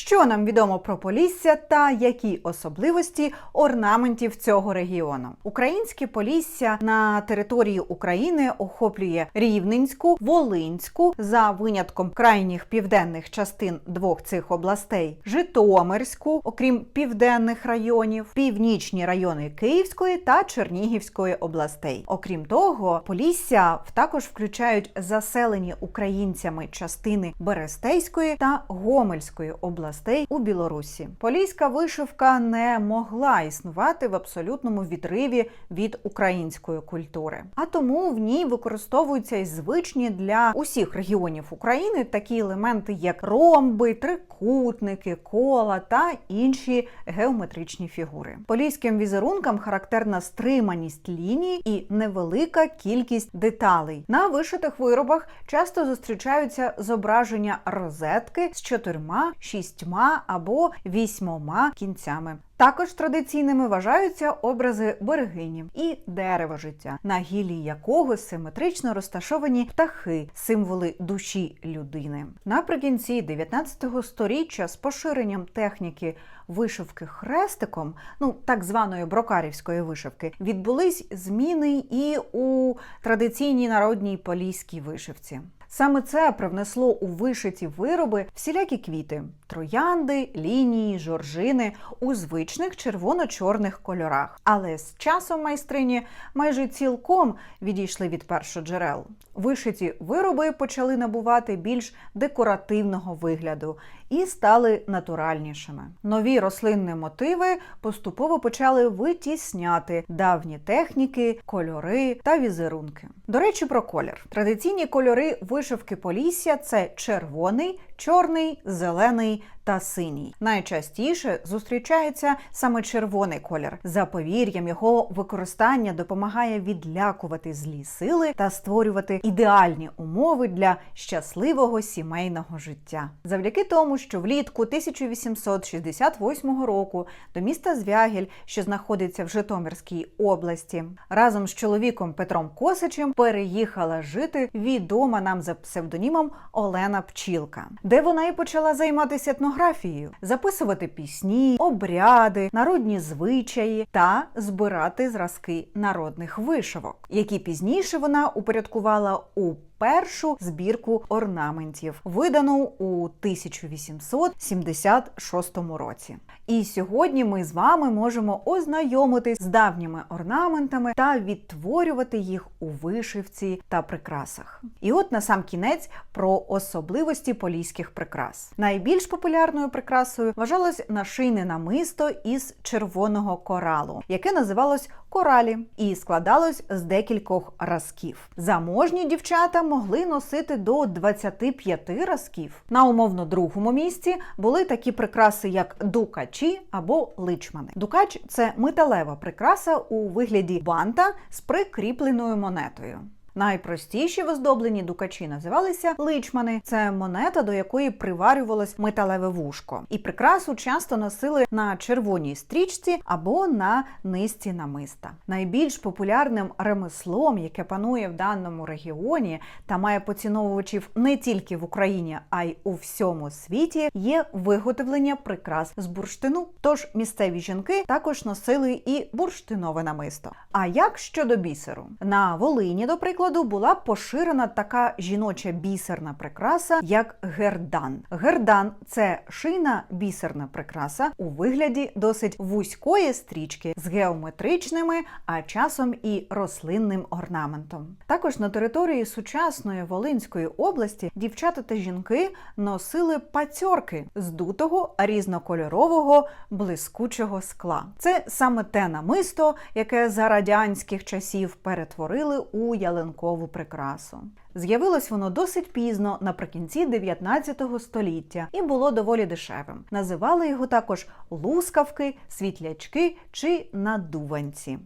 Що нам відомо про Полісся та які особливості орнаментів цього регіону? Українське Полісся на території України охоплює Рівненську, Волинську за винятком крайніх південних частин двох цих областей, Житомирську, окрім південних районів, північні райони Київської та Чернігівської областей. Окрім того, Полісся також включають заселені українцями частини Берестейської та Гомельської областей у Білорусі. Поліська вишивка не могла існувати в абсолютному відриві від української культури, а тому в ній використовуються й звичні для усіх регіонів України такі елементи, як ромби, трикутники, кола та інші геометричні фігури. Поліським візерункам характерна стриманість ліній і невелика кількість деталей. На вишитих виробах часто зустрічаються зображення розетки з чотирма, шістьма або вісьмома кінцями. Також традиційними вважаються образи берегині і дерева життя, на гілі якого симетрично розташовані птахи, символи душі людини. Наприкінці 19 століття з поширенням техніки вишивки хрестиком, ну так званої брокарівської вишивки, відбулись зміни і у традиційній народній поліській вишивці. Саме це привнесло у вишиті вироби всілякі квіти: троянди, лінії, жоржини у звичних червоно-чорних кольорах. Але з часом майстрині майже цілком відійшли від першоджерел. Вишиті вироби почали набувати більш декоративного вигляду і стали натуральнішими. Нові рослинні мотиви поступово почали витісняти давні техніки, кольори та візерунки. До речі, про колір. Традиційні кольори вишивки Полісся це червоний, чорний, зелений та синій. Найчастіше зустрічається саме червоний колір. За повір'ям його використання допомагає відлякувати злі сили та створювати ідеальні умови для щасливого сімейного життя. Завдяки тому, що влітку 1868 року до міста Звягіль, що знаходиться в Житомирській області, разом з чоловіком Петром Косичем переїхала жити відома нам за псевдонімом Олена Пчілка, де вона і почала займатися етнографією, записувати пісні, обряди, народні звичаї та збирати зразки народних вишивок, які пізніше вона упорядкувала у першу збірку орнаментів, видану у 1876 році. І сьогодні ми з вами можемо ознайомитись з давніми орнаментами та відтворювати їх у вишивці та прикрасах. І от на сам кінець про особливості поліських прикрас. Найбільш популярною прикрасою вважалось нашийне намисто із червоного коралу, яке називалось коралі, і складалось з декількох разків. Заможні дівчата могли носити до 25 разків. На умовно другому місці були такі прикраси, як дукачі або личмани. Дукач це металева прикраса у вигляді банта з прикріпленою монетою. Найпростіші в оздоблені дукачі називалися личмани. Це монета, до якої приварювалось металеве вушко. І прикрасу часто носили на червоній стрічці або на низці намиста. Найбільш популярним ремеслом, яке панує в даному регіоні та має поціновувачів не тільки в Україні, а й у всьому світі, є виготовлення прикрас з бурштину. Тож місцеві жінки також носили і бурштинове намисто. А як щодо бісеру? На Волині, до прикладу, прикладу, була поширена така жіноча бісерна прикраса, як гердан. Гердан це шийна бісерна прикраса у вигляді досить вузької стрічки з геометричними, а часом і рослинним орнаментом. Також на території сучасної Волинської області дівчата та жінки носили пацьорки з дутого різнокольорового блискучого скла. Це саме те намисто, яке за радянських часів перетворили у ялинку ялинкову прикрасу. З'явилось воно досить пізно, наприкінці 19 століття, і було доволі дешевим. Називали його також лускавки, світлячки чи надуванці.